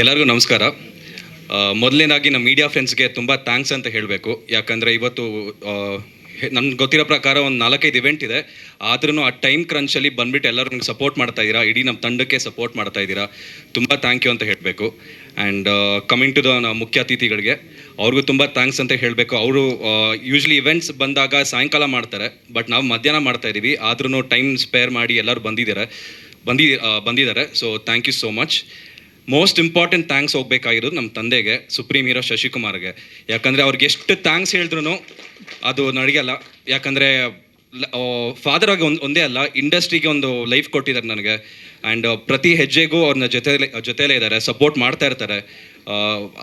ಎಲ್ಲರಿಗೂ ನಮಸ್ಕಾರ. ಮೊದಲನೇದಾಗಿ ನಮ್ಮ ಮೀಡಿಯಾ ಫ್ರೆಂಡ್ಸ್ಗೆ ತುಂಬ ಥ್ಯಾಂಕ್ಸ್ ಅಂತ ಹೇಳಬೇಕು. ಯಾಕಂದರೆ ಇವತ್ತು ನನ್ಗೆ ಗೊತ್ತಿರೋ ಪ್ರಕಾರ ಒಂದು ನಾಲ್ಕೈದು ಇವೆಂಟ್ ಇದೆ. ಆದ್ರೂ ಆ ಟೈಮ್ ಕ್ರಂಚಲ್ಲಿ ಬಂದ್ಬಿಟ್ಟು ಎಲ್ಲರೂ ನಂಗೆ ಸಪೋರ್ಟ್ ಮಾಡ್ತಾ ಇದ್ದೀರಾ? ಇಡೀ ನಮ್ಮ ತಂಡಕ್ಕೆ ಸಪೋರ್ಟ್ ಮಾಡ್ತಾ ಇದ್ದೀರಾ? ತುಂಬ ಥ್ಯಾಂಕ್ ಯು ಅಂತ ಹೇಳಬೇಕು. ಆ್ಯಂಡ್ ಕಮಿಂಗ್ ಟು ದ ಮುಖ್ಯ ಅತಿಥಿಗಳಿಗೆ, ಅವ್ರಿಗೂ ತುಂಬ ಥ್ಯಾಂಕ್ಸ್ ಅಂತ ಹೇಳಬೇಕು. ಅವರು ಯೂಶ್ವಲಿ ಇವೆಂಟ್ಸ್ ಬಂದಾಗ ಸಾಯಂಕಾಲ ಮಾಡ್ತಾರೆ. ಬಟ್ ನಾವು ಮಧ್ಯಾಹ್ನ ಮಾಡ್ತಾ ಇದ್ದೀವಿ. ಆದ್ರೂ ಟೈಮ್ ಸ್ಪೇರ್ ಮಾಡಿ ಎಲ್ಲರೂ ಬಂದಿದ್ದಾರೆ? ಬಂದಿ ಬಂದಿದ್ದಾರೆ. So thank you so much most important thanks ಹೋಗ್ಬೇಕಾಗಿರೋದು ನಮ್ಮ ತಂದೆಗೆ ಸುಪ್ರೀಂ ಹೀರೋ ಶಶಿಕುಮಾರ್ಗೆ. ಯಾಕಂದರೆ ಅವ್ರಿಗೆ ಎಷ್ಟು ಥ್ಯಾಂಕ್ಸ್ ಹೇಳಿದ್ರು ಅದು ನಡೆಯಲ್ಲ. ಯಾಕಂದರೆ ಫಾದರ್ ಆಗಿ ಒಂದು, ಒಂದೇ ಅಲ್ಲ ಇಂಡಸ್ಟ್ರಿಗೆ ಒಂದು ಲೈಫ್ ಕೊಟ್ಟಿದ್ದಾರೆ ನನಗೆ. ಆ್ಯಂಡ್ ಪ್ರತಿ ಹೆಜ್ಜೆಗೂ ಅವ್ರನ್ನ ಜೊತೆಲೆ, ಜೊತೆಲೇ ಇದ್ದಾರೆ ಸಪೋರ್ಟ್ ಮಾಡ್ತಾ ಇರ್ತಾರೆ.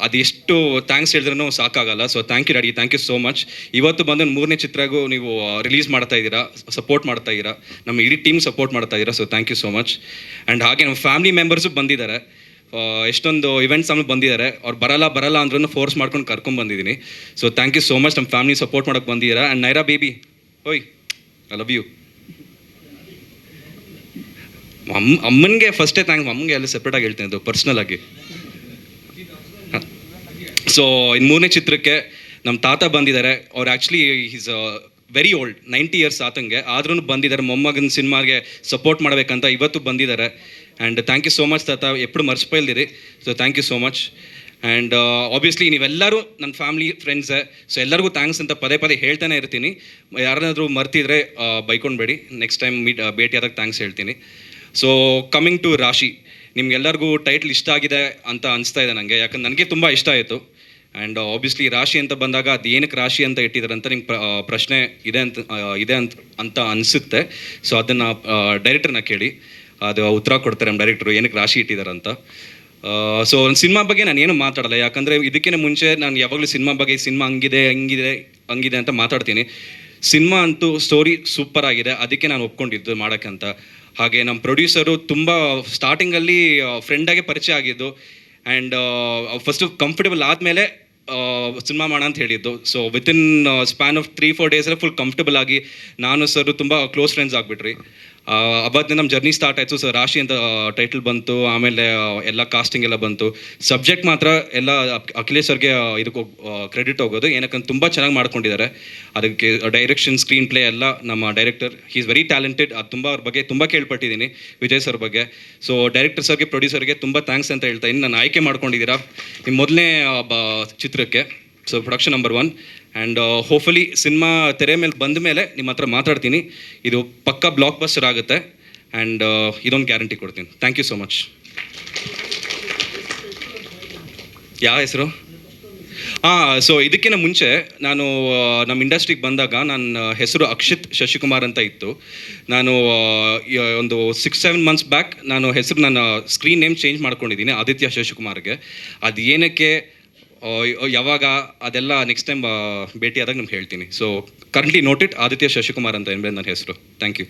ಅದೆಷ್ಟು ಥ್ಯಾಂಕ್ಸ್ ಹೇಳಿದ್ರೂ ಸಾಕಾಗಲ್ಲ. So thank you daddy thank you so much ಇವತ್ತು ಬಂದು ಮೂರನೇ ಚಿತ್ರಗೂ ನೀವು ರಿಲೀಸ್ ಮಾಡ್ತಾ ಇದ್ದೀರಾ ಸಪೋರ್ಟ್ ಮಾಡ್ತಾ ಇದ್ದೀರಾ, ನಮ್ಮ ಇಡೀ ಟೀಮ್ ಸಪೋರ್ಟ್ ಮಾಡ್ತಾ ಇದ್ದೀರಾ. So thank you so much and ಹಾಗೆ ನಮ್ಮ ಫ್ಯಾಮಿಲಿ ಮೆಂಬರ್ಸು ಬಂದಿದ್ದಾರೆ. ಎಷ್ಟೊಂದು ಇವೆಂಟ್ಸ್ ಆಮೇಲೆ ಬಂದಿದ್ದಾರೆ ಅವ್ರು ಬರಲ್ಲ ಬರಲ್ಲ ಅಂದ್ರೂ ಫೋರ್ಸ್ ಮಾಡ್ಕೊಂಡು ಕರ್ಕೊಂಡು ಬಂದಿದ್ದೀನಿ so thank you so much ನಮ್ಮ ಫ್ಯಾಮಿಲಿ ಸಪೋರ್ಟ್ ಮಾಡೋಕ್ಕೆ ಬಂದಿದ್ದೀರಾ ಆ್ಯಂಡ್ ನೈರಾ ಬೇಬಿ ಓಯ್ ಐ ಲವ್ ಯು ಅಮ್ಮ ಅಮ್ಮನಿಗೆ ಫಸ್ಟೇ ಥ್ಯಾಂಕ್ ಅಮ್ಮನಿಗೆ ಎಲ್ಲ ಸಪ್ರೇಟಾಗಿ ಹೇಳ್ತೀನಿ ಅದು ಪರ್ಸ್ನಲ್ ಆಗಿ. ಸೊ ಇನ್ನು ಮೂರನೇ ಚಿತ್ರಕ್ಕೆ ನಮ್ಮ ತಾತ ಬಂದಿದ್ದಾರೆ. ಅವ್ರು actually is very old ninety years ಆತಂಗೆ. ಆದ್ರೂ ಬಂದಿದ್ದಾರೆ, ಮೊಮ್ಮಗನ ಸಿನಿಮಾಗೆ ಸಪೋರ್ಟ್ ಮಾಡಬೇಕಂತ ಇವತ್ತು ಬಂದಿದ್ದಾರೆ. And thank you so much ತಾತ. ಎಪ್ಪಡು ಮರ್ಸ್ಪೈಲ್ದಿರಿ. So thank you so much and obviously ನೀವೆಲ್ಲರೂ ನನ್ನ ಫ್ಯಾಮಿಲಿ ಫ್ರೆಂಡ್ಸ ಸೊ ಎಲ್ಲರಿಗೂ ಥ್ಯಾಂಕ್ಸ್ ಅಂತ ಪದೇ ಪದೇ ಹೇಳ್ತಾನೆ ಇರ್ತೀನಿ. ಯಾರಾದರೂ ಮರ್ತಿದ್ರೆ ಬೈಕೊಂಡ್ಬೇಡಿ. ನೆಕ್ಸ್ಟ್ ಟೈಮ್ ಮೀಟ್ ಭೇಟಿಯಾದಾಗ ಥ್ಯಾಂಕ್ಸ್ ಹೇಳ್ತೀನಿ. So coming to Rashi. ನಿಮ್ಗೆಲ್ಲರಿಗೂ ಟೈಟ್ಲ್ ಇಷ್ಟ ಆಗಿದೆ ಅಂತ ಅನಿಸ್ತಾ ಇದೆ ನನಗೆ ಯಾಕಂದ್ರೆ ನನಗೆ ತುಂಬ ಇಷ್ಟ ಆಯಿತು. ಆ್ಯಂಡ್ ಆಬ್ವಿಯಸ್ಲಿ ರಾಶಿ ಅಂತ ಬಂದಾಗ ಅದು ಏನಕ್ಕೆ ರಾಶಿ ಅಂತ ಇಟ್ಟಿದ್ದಾರೆ ಅಂತ ನಿಮ್ಗೆ ಪ್ರ- ಪ್ರಶ್ನೆ ಇದೆ ಅಂತ ಇದೆ ಅಂತ ಅಂತ ಅನಿಸುತ್ತೆ. ಸೊ ಅದನ್ನು ಡೈರೆಕ್ಟರ್ನ ಕೇಳಿ. ಅದು ಉತ್ತರ ಕೊಡ್ತಾರೆ ನಮ್ಮ ಡೈರೆಕ್ಟ್ರು ಏನಕ್ಕೆ ರಾಶಿ ಇಟ್ಟಿದ್ದಾರೆ ಅಂತ. ಸೊ ಸಿನಿಮಾ ಬಗ್ಗೆ ನಾನು ಏನು ಮಾತಾಡಲ್ಲ. ಯಾಕಂದರೆ ಇದಕ್ಕಿಂತ ಮುಂಚೆ ನಾನು ಯಾವಾಗಲೂ ಸಿನಿಮಾ ಬಗ್ಗೆ, ಸಿನಿಮಾ ಹಂಗಿದೆ ಹಂಗಿದೆ ಹಂಗಿದೆ ಅಂತ ಮಾತಾಡ್ತೀನಿ. ಸಿನಿಮಾ ಅಂತೂ ಸ್ಟೋರಿ ಸೂಪರ್ ಆಗಿದೆ. ಅದಕ್ಕೆ ನಾನು ಒಪ್ಕೊಂಡಿದ್ದು ಮಾಡೋಕ್ಕಂತ. ಹಾಗೆ ನಮ್ಮ ಪ್ರೊಡ್ಯೂಸರು ತುಂಬ ಸ್ಟಾರ್ಟಿಂಗಲ್ಲಿ ಫ್ರೆಂಡಾಗೆ ಪರಿಚಯ ಆಗಿದ್ದು. ಆ್ಯಂಡ್ ಫಸ್ಟು ಕಂಫರ್ಟೇಬಲ್ ಆದಮೇಲೆ ಸಿನಿಮಾ ಮಾಡೋಣ ಅಂತ ಹೇಳಿದ್ದು. So within span of three four ಡೇಸಲ್ಲಿ ಫುಲ್ ಕಂಫರ್ಟಬಲ್ ಆಗಿ ನಾನು ಸರ್ ತುಂಬ ಕ್ಲೋಸ್ ಫ್ರೆಂಡ್ಸ್ ಆಗಿಬಿಟ್ರಿ. ಅವತ್ತಿನ ನಮ್ಮ ಜರ್ನಿ ಸ್ಟಾರ್ಟ್ ಆಯಿತು. ಸರ್ ರಾಶಿ ಅಂತ ಟೈಟಲ್ ಬಂತು. ಆಮೇಲೆ ಎಲ್ಲ ಕಾಸ್ಟಿಂಗ್ ಎಲ್ಲ ಬಂತು. ಸಬ್ಜೆಕ್ಟ್ ಮಾತ್ರ ಎಲ್ಲ ಅಖ್- ಅಖಿಲೇಶ್ ಅವ್ರಿಗೆ ಇದಕ್ಕೆ ಕ್ರೆಡಿಟ್ ಹೋಗೋದು. ಏನಕ್ಕಂತ ತುಂಬ ಚೆನ್ನಾಗಿ ಮಾಡ್ಕೊಂಡಿದ್ದಾರೆ. ಅದಕ್ಕೆ ಡೈರೆಕ್ಷನ್ ಸ್ಕ್ರೀನ್ ಪ್ಲೇ ಎಲ್ಲ ನಮ್ಮ director he is very talented ಅದು ತುಂಬ ಅವ್ರ ಬಗ್ಗೆ ತುಂಬ ಕೇಳ್ಪಟ್ಟಿದ್ದೀನಿ ವಿಜಯ್ ಸರ್ ಬಗ್ಗೆ. ಸೊ ಡೈರೆಕ್ಟರ್ ಸರ್ಗೆ ಪ್ರೊಡ್ಯೂಸರ್ಗೆ ತುಂಬ ಥ್ಯಾಂಕ್ಸ್ ಅಂತ ಹೇಳ್ತಾ ಇದ್ದೀನಿ. ನಾನು ಆಯ್ಕೆ ಮಾಡ್ಕೊಂಡಿದ್ದೀರಾ? ನಿಮ್ಮ ಮೊದಲನೇ ಚಿತ್ರಕ್ಕೆ. So production number one and hopefully cinema ತೆರೆ ಮೇಲೆ ಬಂದ ಮೇಲೆ ನಿಮ್ಮ ಹತ್ರ ಮಾತಾಡ್ತೀನಿ. ಇದು ಪಕ್ಕ ಬ್ಲಾಕ್ ಬಸ್ಟರ್ ಆಗುತ್ತೆ ಆ್ಯಂಡ್ ಇದೊಂದು ಗ್ಯಾರಂಟಿ ಕೊಡ್ತೀನಿ. ಥ್ಯಾಂಕ್ ಯು ಸೊ ಮಚ್ ಯಾವ ಹೆಸರು? ಹಾಂ ಸೊ ಇದಕ್ಕಿಂತ ಮುಂಚೆ ನಾನು ನಮ್ಮ ಇಂಡಸ್ಟ್ರಿಗೆ ಬಂದಾಗ ನನ್ನ ಹೆಸರು ಅಕ್ಷಿತ್ ಶಶಿಕುಮಾರ್ ಅಂತ ಇತ್ತು. ನಾನು ಒಂದು ಸಿಕ್ಸ್ ಸೆವೆನ್ ಮಂತ್ಸ್ ಬ್ಯಾಕ್ ನಾನು ಹೆಸರು ನನ್ನ ಸ್ಕ್ರೀನ್ ನೇಮ್ ಚೇಂಜ್ ಮಾಡ್ಕೊಂಡಿದ್ದೀನಿ, ಆದಿತ್ಯ ಶಶಿಕುಮಾರ್ಗೆ. ಅದು ಏನಕ್ಕೆ ಯಾವಾಗ ಅದೆಲ್ಲ ನೆಕ್ಸ್ಟ್ ಟೈಮ್ ಭೇಟಿ ಆದಾಗ ನಿಮ್ಗೆ ಹೇಳ್ತೀನಿ. So currently note it Aditya Shashikumar ಅಂತ ಎಂಬ ನನ್ನ ಹೆಸರು. Thank you